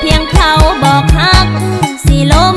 เพียงเขาบอกฮักสีลม